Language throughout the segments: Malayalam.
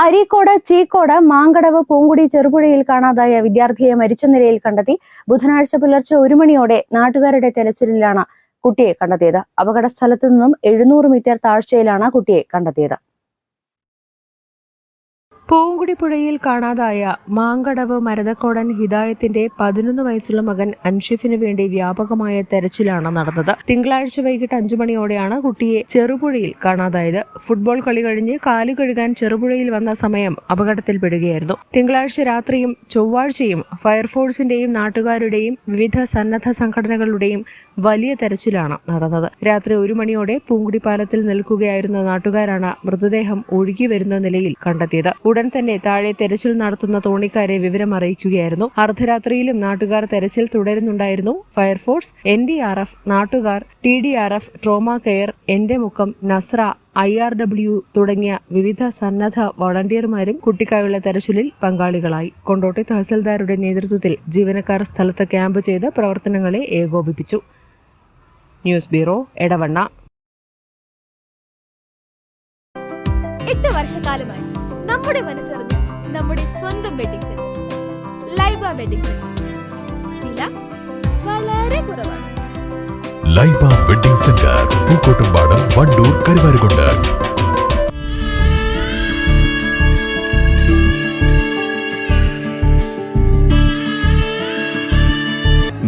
അരീക്കോട് ചീക്കോട് മാങ്കടവ് പൂങ്കുടി ചെറുപുഴയിൽ കാണാതായ വിദ്യാർത്ഥിയെ മരിച്ച നിലയിൽ കണ്ടെത്തി ബുധനാഴ്ച പുലർച്ചെ ഒരു മണിയോടെ നാട്ടുകാരുടെ തെരച്ചിലിലാണ് കുട്ടിയെ കണ്ടെത്തിയത്. അപകട സ്ഥലത്തു നിന്നും എഴുന്നൂറ് മീറ്റർ താഴ്ചയിലാണ് കുട്ടിയെ കണ്ടെത്തിയത്. പൂങ്കുടി പുഴയിൽ കാണാതായ മാങ്കടവ് മരതക്കോടൻ ഹിദായത്തിന്റെ പതിനൊന്ന് വയസ്സുള്ള മകൻ അൻഷിഫിന് വേണ്ടി വ്യാപകമായ തെരച്ചിലാണ് നടന്നത്. തിങ്കളാഴ്ച വൈകിട്ട് അഞ്ചു മണിയോടെയാണ് കുട്ടിയെ ചെറുപുഴയിൽ കാണാതായത്. ഫുട്ബോൾ കളി കഴിഞ്ഞ് കാലു കഴുകാൻ ചെറുപുഴയിൽ വന്ന സമയം അപകടത്തിൽപ്പെടുകയായിരുന്നു. തിങ്കളാഴ്ച രാത്രിയും ചൊവ്വാഴ്ചയും ഫയർഫോഴ്സിന്റെയും നാട്ടുകാരുടെയും വിവിധ സന്നദ്ധ സംഘടനകളുടെയും വലിയ തെരച്ചിലാണ് നടന്നത്. രാത്രി ഒരു മണിയോടെ പൂങ്കുടി പാലത്തിൽ നിൽക്കുകയായിരുന്ന നാട്ടുകാരാണ് മൃതദേഹം ഒഴുകി വരുന്ന നിലയിൽ കണ്ടെത്തിയത്. ഉടൻ തന്നെ താഴെ തെരച്ചിൽ നടത്തുന്ന തോണിക്കാരെ വിവരം അറിയിക്കുകയായിരുന്നു. അർദ്ധരാത്രിയിലും നാട്ടുകാർ തെരച്ചിൽ തുടരുന്നുണ്ടായിരുന്നു. Fire force N D R F നാട്ടുകാർ T D R F trauma care എന്റെ മുഖം നസ്ര ഐ ആർ ഡബ്ല്യു തുടങ്ങിയ വിവിധ സന്നദ്ധ വോളണ്ടിയർമാരും കുട്ടിക്കായുള്ള തെരച്ചിലിൽ പങ്കാളികളായി. കൊണ്ടോട്ടി തഹസിൽദാരുടെ നേതൃത്വത്തിൽ ജീവനക്കാർ സ്ഥലത്ത് ക്യാമ്പ് ചെയ്ത് പ്രവർത്തനങ്ങളെ ഏകോപിപ്പിച്ചു. News bureau Edavanna. എട്ട് വർഷക്കാലമായി നമ്മുടെ മനസ്സറിഞ്ഞ് നമ്മുടെ സ്വന്തം wedding centre Laiba wedding centre വില വളരെ കുറവാണ്. Laiba wedding centre Pookkottumpadam Wandoor Karuvarakundu.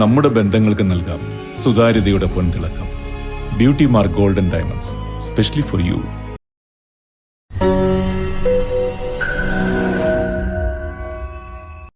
നമ്മുടെ ബന്ധങ്ങൾക്ക് നൽകാം സുതാര്യതയുടെ പൊൻതിളക്കം. Beauty mark golden diamonds specially for you